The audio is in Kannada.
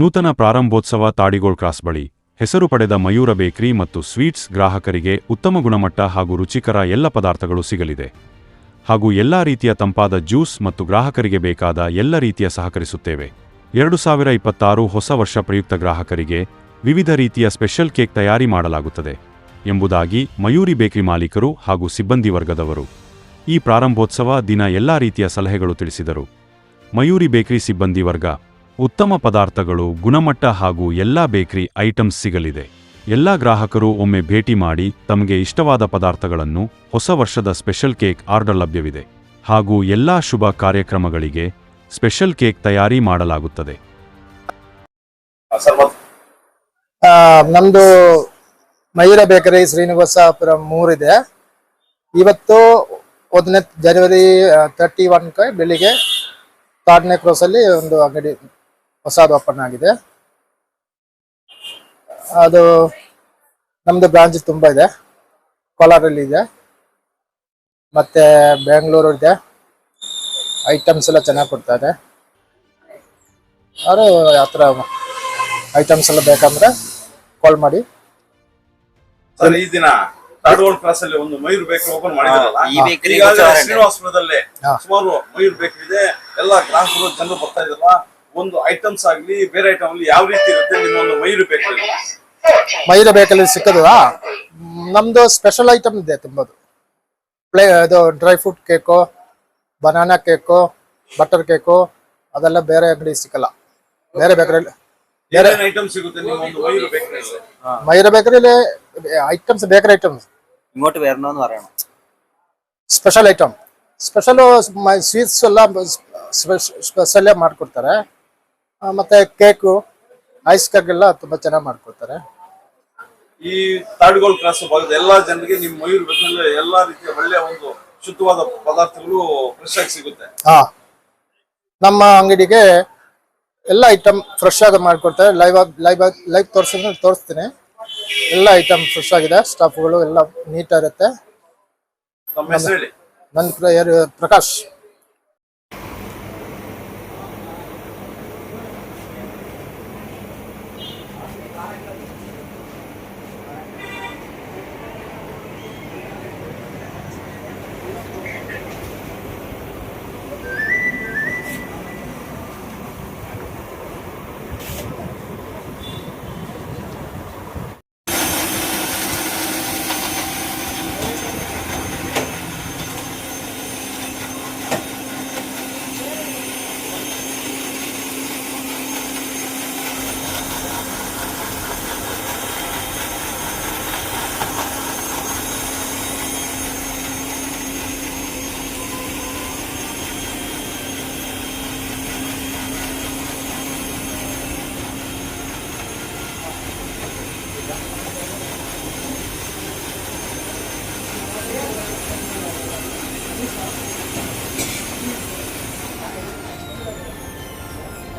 ನೂತನ ಪ್ರಾರಂಭೋತ್ಸವ ತಾಡಿಗೋಳ್ ಕ್ರಾಸ್ ಬಳಿ ಹೆಸರು ಪಡೆದ ಮಯೂರ ಬೇಕರಿ ಮತ್ತು ಸ್ವೀಟ್ಸ್ ಗ್ರಾಹಕರಿಗೆ ಉತ್ತಮ ಗುಣಮಟ್ಟ ಹಾಗೂ ರುಚಿಕರ ಎಲ್ಲ ಪದಾರ್ಥಗಳು ಸಿಗಲಿದೆ. ಹಾಗೂ ಎಲ್ಲಾ ರೀತಿಯ ತಂಪಾದ ಜ್ಯೂಸ್ ಮತ್ತು ಗ್ರಾಹಕರಿಗೆ ಬೇಕಾದ ಎಲ್ಲ ರೀತಿಯ ಸಹಕರಿಸುತ್ತೇವೆ. ಎರಡು ಸಾವಿರ ಇಪ್ಪತ್ತಾರು ಹೊಸ ವರ್ಷ ಪ್ರಯುಕ್ತ ಗ್ರಾಹಕರಿಗೆ ವಿವಿಧ ರೀತಿಯ ಸ್ಪೆಷಲ್ ಕೇಕ್ ತಯಾರಿ ಮಾಡಲಾಗುತ್ತದೆ ಎಂಬುದಾಗಿ ಮಯೂರಿ ಬೇಕರಿ ಮಾಲೀಕರು ಹಾಗೂ ಸಿಬ್ಬಂದಿ ವರ್ಗದವರು ಈ ಪ್ರಾರಂಭೋತ್ಸವ ದಿನ ಎಲ್ಲ ರೀತಿಯ ಸಲಹೆಗಳು ತಿಳಿಸಿದರು. ಮಯೂರಿ ಬೇಕರಿ ಸಿಬ್ಬಂದಿ ವರ್ಗ ಉತ್ತಮ ಪದಾರ್ಥಗಳು, ಗುಣಮಟ್ಟ ಹಾಗೂ ಎಲ್ಲಾ ಬೇಕರಿ ಐಟಮ್ಸ್ ಸಿಗಲಿದೆ. ಎಲ್ಲ ಗ್ರಾಹಕರು ಒಮ್ಮೆ ಭೇಟಿ ಮಾಡಿ ತಮಗೆ ಇಷ್ಟವಾದ ಪದಾರ್ಥಗಳನ್ನು ಹೊಸ ವರ್ಷದ ಸ್ಪೆಷಲ್ ಕೇಕ್ ಆರ್ಡರ್ ಲಭ್ಯವಿದೆ ಹಾಗೂ ಎಲ್ಲಾ ಶುಭ ಕಾರ್ಯಕ್ರಮಗಳಿಗೆ ಸ್ಪೆಷಲ್ ಕೇಕ್ ತಯಾರಿ ಮಾಡಲಾಗುತ್ತದೆ. ನಮ್ದು ಮಯೂರ ಬೇಕರಿ ಶ್ರೀನಿವಾಸಪುರ ಮೂರಿದೆ. ಇವತ್ತು ಒಂದನೇ ಜನವರಿ ತರ್ಟಿ ಒನ್ ಬೆಳಿಗ್ಗೆ, ತಾಡ್ನೆ ಕ್ರಾಸ್ ಅಲ್ಲಿ ಒಂದು ಅಂಗಡಿ ಹೊಸದು ಓಪನ್ ಆಗಿದೆ. ಅದು ನಮ್ದು ಬ್ರಾಂಚ್ ತುಂಬಾ ಇದೆ. ಕೋಲಾರಲ್ಲಿ ಇದೆ. ಮತ್ತೆ ಬೆಂಗಳೂರು ಇದೆ. ಐಟಮ್ಸ್ ಎಲ್ಲ ಚೆನ್ನಾಗಿ ಕೊಡ್ತಾರೆ ಅವರು ಯಾವ ಥರ ಐಟಮ್ಸ್ ಎಲ್ಲ ಬೇಕಂದ್ರೆ ಕಾಲ್ ಮಾಡಿ. ಸರ್ ಈ ದಿನ ತಾಡಗೋಳ್ ಕ್ರಾಸ್ ಅಲ್ಲಿ ಒಂದು ಮಯೂರ್ ಬೇಕರಿ ಓಪನ್ ಮಾಡಿದಾರಲ್ಲ? ಈ ಬೇಕರಿ ಈಗಾಗಲೇ ಶ್ರೀನಿವಾಸಪುರದಲ್ಲಿ ಹಾ. ಸುಮಾರು ಮಯೂರ್ ಬೇಕರಿ ಇದೆ. ಎಲ್ಲ ಗ್ರಾಹಕರು ಜನರು ಬರ್ತಾ ಇದಾರಲ್ಲ? ಒಂದು ಐಟಮ್ಸ್ ಆಗ್ಲಿ ಬೇರೆ ಐಟಮ್ ಅಲ್ಲಿ ಯಾವ ರೀತಿ ಇರುತ್ತೆ ನಿಮ್ಮ ಒಂದು ಮಯೂರ್ ಬೇಕರಿ ಮೈದ ಬೇಕಲ್ಲಿ ಸಿಕ್ಕದಾ ನಮ್ದು ಸ್ಪೆಷಲ್ ಐಟಮ್ ಇದೆ ತುಂಬದು ಪ್ಲೇ ಇದು dry fruit cake banana cake butter cake ಅದೆಲ್ಲ ಬೇರೆ ಅಂಗಡಿ ಸಿಕ್ಕಲ್ಲ ಬೇರೆ ಬೇಕರಿಲಿ ಏನೇನು ಐಟಮ್ ಸಿಗುತ್ತೆ ನಿಮ್ಮ ಒಂದು Mayur bakery മയൂര ബേക്കറിയില് items bakery items ഇങ്ങോട്ട് വരണമെന്ന് പറയണം ಸ್ಪೆಷಲ್ ಐಟಮ್ ಸ್ಪೆಷಲ್ ಸ್ವೀಟ್ಸ್ ಎಲ್ಲ ಸ್ಪೆಷಲ್ಲೇ ಮಾಡಿಕೊಡ್ತಾರೆ ಆ, ಮತ್ತೆ ಕೇಕು ಐಸ್ ಕೇಕ್ ಎಲ್ಲ ತುಂಬಾ ಚೆನ್ನಾಗಿ ಮಾಡ್ಕೊಡ್ತಾರೆ. ಈ ತಾಡಗೋಳ್ ಕ್ರಾಸ್ ಭಾಗದ ಎಲ್ಲಾ ಜನರಿಗೆ ನಿಮ್ಮ ಮಯೂರ್ ಬೇಕರಿ ಎಲ್ಲಾ ರೀತಿಯ ಒಳ್ಳೆಯ ಒಂದು ಶುದ್ಧವಾದ ಪದಾರ್ಥಗಳು ಫ್ರೆಶ್ ಆಗಿ ಸಿಗುತ್ತೆ. ಹಾ. ನಮ್ಮ ಅಂಗಡಿಗೆ ಎಲ್ಲ ಐಟಮ್ ಫ್ರೆಶ್ ಆಗಿ ಮಾಡ್ಕೊಡ್ತಾರೆ. ಲೈವ್ ಆಗಿ ಲೈವ್ ಆಗಿ ಲೈವ್ ತೋರಿಸಿದ್ರೆ ತೋರಿಸ್ತೀನಿ. ಎಲ್ಲ ಐಟಮ್ ಫ್ರೆಶ್ ಆಗಿದೆ. ಸ್ಟಾಫ್ಗಳು ಎಲ್ಲ ನೀಟ್ ಇರುತ್ತೆ. ತಮ್ಮ ಹೆಸರು ಹೇಳಿ. ನನ್ನ ಪ್ರ- ಪ್ರಕಾಶ್.